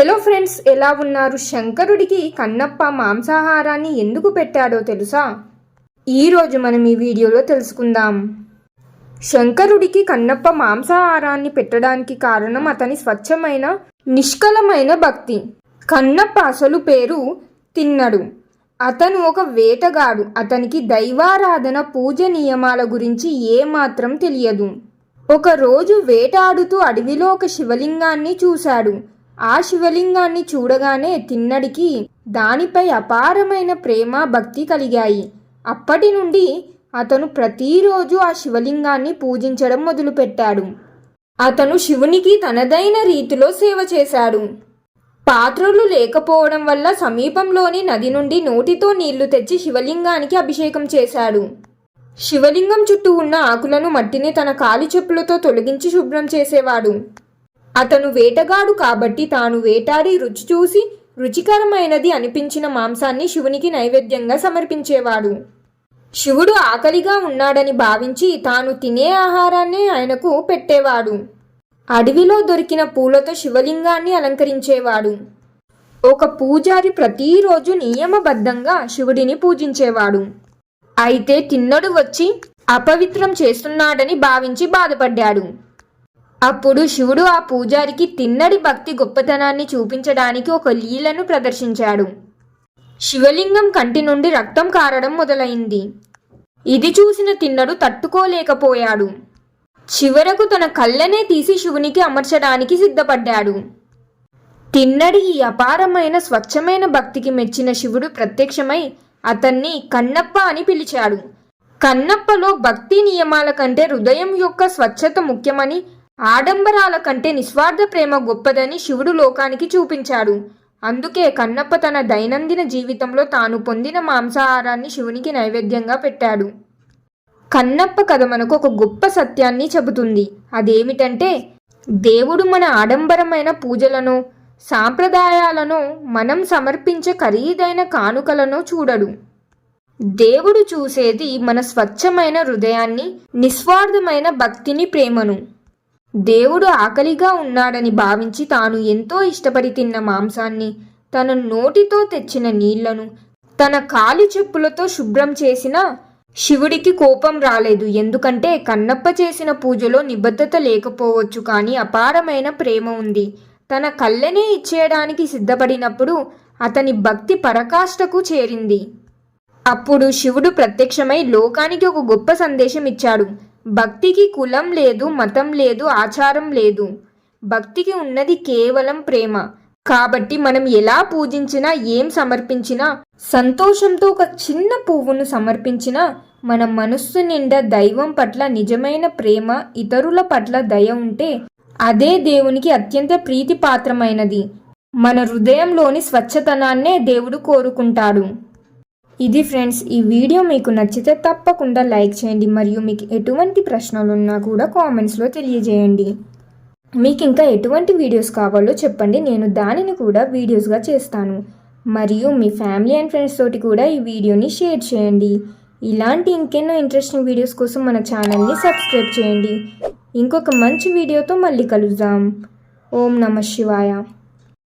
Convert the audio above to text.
Hello friends ఎలా ఉన్నారు? శంకరుడికి కన్నప్ప మాంసాహారాన్ని ఎందుకు పెట్టాడో తెలుసా? ఈరోజు మనం ఈ వీడియోలో తెలుసుకుందాం. శంకరుడికి కన్నప్ప మాంసాహారాన్ని పెట్టడానికి కారణం అతని స్వచ్ఛమైన నిష్కలమైన భక్తి. కన్నప్ప అసలు పేరు తిన్నడు. అతను ఒక వేటగాడు. అతనికి దైవారాధన పూజ నియమాల గురించి ఏమాత్రం తెలియదు. ఒకరోజు వేటాడుతూ అడవిలో ఒక శివలింగాన్ని చూశాడు. ఆ శివలింగాన్ని చూడగానే తిన్నడికి దానిపై అపారమైన ప్రేమ భక్తి కలిగాయి. అప్పటి నుండి అతను ప్రతిరోజు ఆ శివలింగాన్ని పూజించడం మొదలుపెట్టాడు. అతను శివునికి తనదైన రీతిలో సేవ చేశాడు. పాత్రలు లేకపోవడం వల్ల సమీపంలోని నది నుండి నోటితో నీళ్ళు తెచ్చి శివలింగానికి అభిషేకం చేశాడు. శివలింగం చుట్టూ ఉన్న ఆకులను మట్టిని తన కాలి చెప్పులతో తొలగించి శుభ్రం చేసేవాడు. అతను వేటగాడు కాబట్టి తాను వేటాడి రుచి చూసి రుచికరమైనది అనిపించిన మాంసాన్ని శివునికి నైవేద్యంగా సమర్పించేవాడు. శివుడు ఆకలిగా ఉన్నాడని భావించి తాను తినే ఆహారాన్ని ఆయనకు పెట్టేవాడు. అడవిలో దొరికిన పూలతో శివలింగాన్ని అలంకరించేవాడు. ఒక పూజారి ప్రతిరోజు నియమబద్ధంగా శివుడిని పూజించేవాడు. అయితే తిన్నడు వచ్చి అపవిత్రం చేస్తున్నాడని భావించి బాధపడ్డాడు. అప్పుడు శివుడు ఆ పూజారికి తిన్నడి భక్తి గొప్పతనాన్ని చూపించడానికి ఒక లీలను ప్రదర్శించాడు. శివలింగం కంటి నుండి రక్తం కారడం మొదలైంది. ఇది చూసిన తిన్నడు తట్టుకోలేకపోయాడు. చివరకు తన కళ్ళనే తీసి శివునికి అమర్చడానికి సిద్ధపడ్డాడు. తిన్నడి ఈ అపారమైన స్వచ్ఛమైన భక్తికి మెచ్చిన శివుడు ప్రత్యక్షమై అతన్ని కన్నప్ప అని పిలిచాడు. కన్నప్పలో భక్తి నియమాల కంటే హృదయం యొక్క స్వచ్ఛత ముఖ్యమని ఆడంబరాల కంటే నిస్వార్థ ప్రేమ గొప్పదని శివుడు లోకానికి చూపించాడు. అందుకే కన్నప్ప తన దైనందిన జీవితంలో తాను పొందిన మాంసాహారాన్ని శివునికి నైవేద్యంగా పెట్టాడు. కన్నప్ప కథ మనకు ఒక గొప్ప సత్యాన్ని చెబుతుంది. అదేమిటంటే దేవుడు మన ఆడంబరమైన పూజలను సాంప్రదాయాలను మనం సమర్పించే ఖరీదైన కానుకలను చూడడు. దేవుడు చూసేది మన స్వచ్ఛమైన హృదయాన్ని నిస్వార్థమైన భక్తిని ప్రేమను. దేవుడు ఆకలిగా ఉన్నాడని భావించి తాను ఎంతో ఇష్టపడి తిన్న మాంసాన్ని తన నోటితో తెచ్చిన నీళ్ళను తన కాలి చెప్పులతో శుభ్రం చేసిన శివుడికి కోపం రాలేదు. ఎందుకంటే కన్నప్ప చేసిన పూజలో నిబద్ధత లేకపోవచ్చు కానీ అపారమైన ప్రేమ ఉంది. తన కళ్ళనే ఇచ్చేయడానికి సిద్ధపడినప్పుడు అతని భక్తి పరకాష్ఠకు చేరింది. అప్పుడు శివుడు ప్రత్యక్షమై లోకానికి ఒక గొప్ప సందేశం ఇచ్చాడు. భక్తికి కులం లేదు మతం లేదు ఆచారం లేదు. భక్తికి ఉన్నది కేవలం ప్రేమ. కాబట్టి మనం ఎలా పూజించినా ఏం సమర్పించినా సంతోషంతో ఒక చిన్న పువ్వును సమర్పించినా మన మనస్సు నిండా దైవం పట్ల నిజమైన ప్రేమ ఇతరుల పట్ల దయ ఉంటే అదే దేవునికి అత్యంత ప్రీతిపాత్రమైనది. మన హృదయంలోని స్వచ్ఛతనాన్నే దేవుడు కోరుకుంటాడు. ఇది ఫ్రెండ్స్ ఈ వీడియో మీకు నచ్చితే తప్పకుండా లైక్ చేయండి మరియు మీకు ఎటువంటి ప్రశ్నలు ఉన్నా కూడా కామెంట్స్లో తెలియజేయండి. మీకు ఇంకా ఎటువంటి వీడియోస్ కావాలో చెప్పండి నేను దానిని కూడా వీడియోస్గా చేస్తాను. మరియు మీ ఫ్యామిలీ అండ్ ఫ్రెండ్స్ తోటి కూడా ఈ వీడియోని షేర్ చేయండి. ఇలాంటి ఇంకెన్నో ఇంట్రెస్టింగ్ వీడియోస్ కోసం మన ఛానల్ని సబ్స్క్రైబ్ చేయండి. ఇంకొక మంచి వీడియోతో మళ్ళీ కలుద్దాం. ఓం నమ శివాయ.